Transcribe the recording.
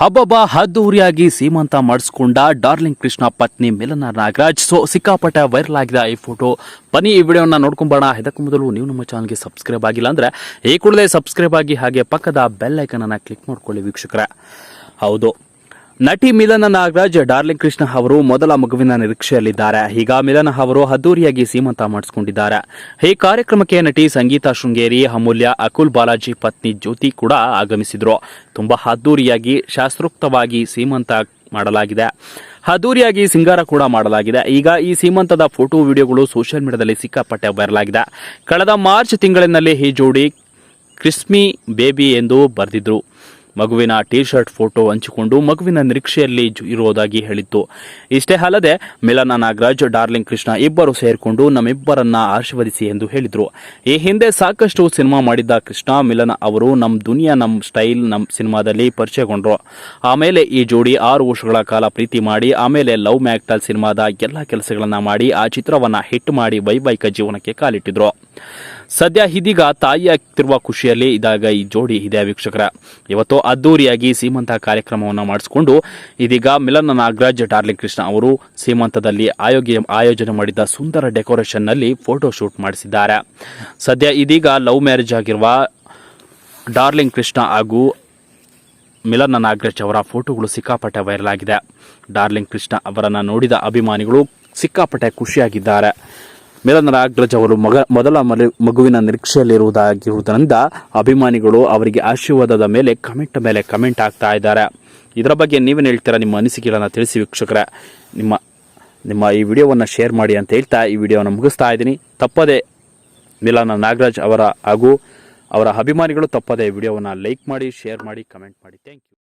ಹಬ್ಬಬ್ಬ ಹದ್ದೂರಿಯಾಗಿ ಸೀಮಂತ ಮಾಡಿಸ್ಕೊಂಡ darling Krishna ಪತ್ನಿ ಮಿಲನ Nagaraj. So, ಸಿಕ್ಕಾಪಟ್ಟೆ ವೈರಲ್ ಆಗಿದೆ ಈ ಫೋಟೋ ಬನ್ನಿ ಈ ವಿಡಿಯೋನ ನೋಡ್ಕೊಂಬೋಣ. ಇದಕ್ಕೂ ಮೊದಲು ನೀವು ನಮ್ಮ ಚಾನಲ್ಗೆ ಸಬ್ಸ್ಕ್ರೈಬ್ ಆಗಿಲ್ಲ ಅಂದ್ರೆ ಈ ಕೂಡಲೇ ಸಬ್ಸ್ಕ್ರೈಬ್ ಆಗಿ ಹಾಗೆ ಪಕ್ಕದ ಬೆಲ್ ಐಕನ್ ಕ್ಲಿಕ್ ಮಾಡ್ಕೊಳ್ಳಿ ವೀಕ್ಷಕರೇ. ಹೌದು. ನಟಿ ಮಿಲನ ನಾಗರಾಜ್, ಡಾರ್ಲಿಂಗ್ ಕೃಷ್ಣ ಅವರು ಮೊದಲ ಮಗುವಿನ ನಿರೀಕ್ಷೆಯಲ್ಲಿದ್ದಾರೆ. ಈಗ ಮಿಲನ ಅವರು ಅದ್ದೂರಿಯಾಗಿ ಸೀಮಂತ ಮಾಡಿಸಿಕೊಂಡಿದ್ದಾರೆ. ಈ ಕಾರ್ಯಕ್ರಮಕ್ಕೆ ನಟಿ ಸಂಗೀತಾ ಶೃಂಗೇರಿ, ಅಮೂಲ್ಯ, ಅಕುಲ್ ಬಾಲಾಜಿ ಪತ್ನಿ ಜ್ಯೋತಿ ಕೂಡ ಆಗಮಿಸಿದ್ರು. ತುಂಬಾ ಅದ್ದೂರಿಯಾಗಿ ಶಾಸ್ತ್ರೋಕ್ತವಾಗಿ ಸೀಮಂತ ಮಾಡಲಾಗಿದೆ. ಅದ್ದೂರಿಯಾಗಿ ಸಿಂಗಾರ ಕೂಡ ಮಾಡಲಾಗಿದೆ. ಈಗ ಈ ಸೀಮಂತದ ಫೋಟೋ, ವಿಡಿಯೋಗಳು ಸೋಷಿಯಲ್ ಮೀಡಿಯಾದಲ್ಲಿ ಸಿಕ್ಕಾಪಟ್ಟೆ ವೈರಲ್ ಆಗಿದೆ. ಕಳೆದ ಮಾರ್ಚ್ ತಿಂಗಳಿನಲ್ಲಿ ಈ ಜೋಡಿ ಕ್ರಿಸ್ಮಿ ಬೇಬಿ ಎಂದು ಬರೆದಿದ್ರು. ಮಗುವಿನ ಟಿ ಶರ್ಟ್ ಫೋಟೋ ಹಂಚಿಕೊಂಡು ಮಗುವಿನ ನಿರೀಕ್ಷೆಯಲ್ಲಿ ಇರುವುದಾಗಿ ಹೇಳಿತ್ತು. ಇಷ್ಟೇ ಅಲ್ಲದೆ, ಮಿಲನ ನಾಗರಾಜ್, ಡಾರ್ಲಿಂಗ್ ಕೃಷ್ಣ ಇಬ್ಬರು ಸೇರಿಕೊಂಡು ನಮ್ಮಿಬ್ಬರನ್ನ ಆಶೀರ್ವದಿಸಿ ಎಂದು ಹೇಳಿದರು. ಈ ಹಿಂದೆ ಸಾಕಷ್ಟು ಸಿನಿಮಾ ಮಾಡಿದ್ದ ಕೃಷ್ಣ, ಮಿಲನ ಅವರು ನಮ್ಮ ದುನಿಯಾ ನಮ್ಮ ಸ್ಟೈಲ್ ನಮ್ಮ ಸಿನಿಮಾದಲ್ಲಿ ಪರಿಚಯಗೊಂಡ್ರು. ಆಮೇಲೆ ಈ ಜೋಡಿ ಆರು ವರ್ಷಗಳ ಕಾಲ ಪ್ರೀತಿ ಮಾಡಿ, ಆಮೇಲೆ ಲವ್ ಮ್ಯಾಕ್ಟಲ್ ಸಿನಿಮಾದ ಎಲ್ಲ ಕೆಲಸಗಳನ್ನು ಮಾಡಿ, ಆ ಚಿತ್ರವನ್ನ ಹಿಟ್ ಮಾಡಿ ವೈವಾಹಿಕ ಜೀವನಕ್ಕೆ ಕಾಲಿಟ್ಟಿದ್ರು. ಸದ್ಯ ಇದೀಗ ತಾಯಿಯಾಗ್ತಿರುವ ಖುಷಿಯಲ್ಲಿ ಇದಾಗ ಈ ಜೋಡಿ ಇದೆ ವೀಕ್ಷಕರ. ಇವತ್ತು ಅದ್ದೂರಿಯಾಗಿ ಸೀಮಂತ ಕಾರ್ಯಕ್ರಮವನ್ನು ಮಾಡಿಸಿಕೊಂಡು ಇದೀಗ ಮಿಲನ ನಾಗರಾಜ್, ಡಾರ್ಲಿಂಗ್ ಕೃಷ್ಣ ಅವರು ಸೀಮಂತದಲ್ಲಿ ಆಯೋಗ್ಯ ಆಯೋಜನೆ ಮಾಡಿದ್ದ ಸುಂದರ ಡೆಕೋರೇಷನ್ನಲ್ಲಿ ಫೋಟೋ ಶೂಟ್ ಮಾಡಿಸಿದ್ದಾರೆ. ಸದ್ಯ ಇದೀಗ ಲವ್ ಮ್ಯಾರೇಜ್ ಆಗಿರುವ ಡಾರ್ಲಿಂಗ್ ಕೃಷ್ಣ ಹಾಗೂ ಮಿಲನ ನಾಗರಾಜ್ ಅವರ ಫೋಟೋಗಳು ಸಿಕ್ಕಾಪಟ್ಟೆ ವೈರಲ್ ಆಗಿದೆ. ಡಾರ್ಲಿಂಗ್ ಕೃಷ್ಣ ಅವರನ್ನು ನೋಡಿದ ಅಭಿಮಾನಿಗಳು ಸಿಕ್ಕಾಪಟ್ಟೆ ಖುಷಿಯಾಗಿದ್ದಾರೆ. ಮಿಲನ ನಾಗರಾಜ್ ಅವರು ಮಗ, ಮೊದಲ ಮಗುವಿನ ನಿರೀಕ್ಷೆಯಲ್ಲಿರುವುದಾಗಿರುವುದರಿಂದ ಅಭಿಮಾನಿಗಳು ಅವರಿಗೆ ಆಶೀರ್ವಾದದ ಮೇಲೆ ಕಮೆಂಟ್ ಮೇಲೆ ಕಮೆಂಟ್ ಆಗ್ತಾ ಇದ್ದಾರೆ. ಇದರ ಬಗ್ಗೆ ನೀವೇನು ಹೇಳ್ತೀರಾ? ನಿಮ್ಮ ಅನಿಸಿಕೆಗಳನ್ನು ತಿಳಿಸಿ ವೀಕ್ಷಕರ. ನಿಮ್ಮ ನಿಮ್ಮ ಈ ವಿಡಿಯೋವನ್ನು ಶೇರ್ ಮಾಡಿ ಅಂತ ಹೇಳ್ತಾ ಈ ವಿಡಿಯೋವನ್ನು ಮುಗಿಸ್ತಾ ಇದ್ದೀನಿ. ತಪ್ಪದೆ ಮಿಲನ ನಾಗರಾಜ್ ಅವರ ಹಾಗೂ ಅವರ ಅಭಿಮಾನಿಗಳು ತಪ್ಪದೆ ವಿಡಿಯೋವನ್ನು ಲೈಕ್ ಮಾಡಿ, ಶೇರ್ ಮಾಡಿ, ಕಮೆಂಟ್ ಮಾಡಿ. Thank you.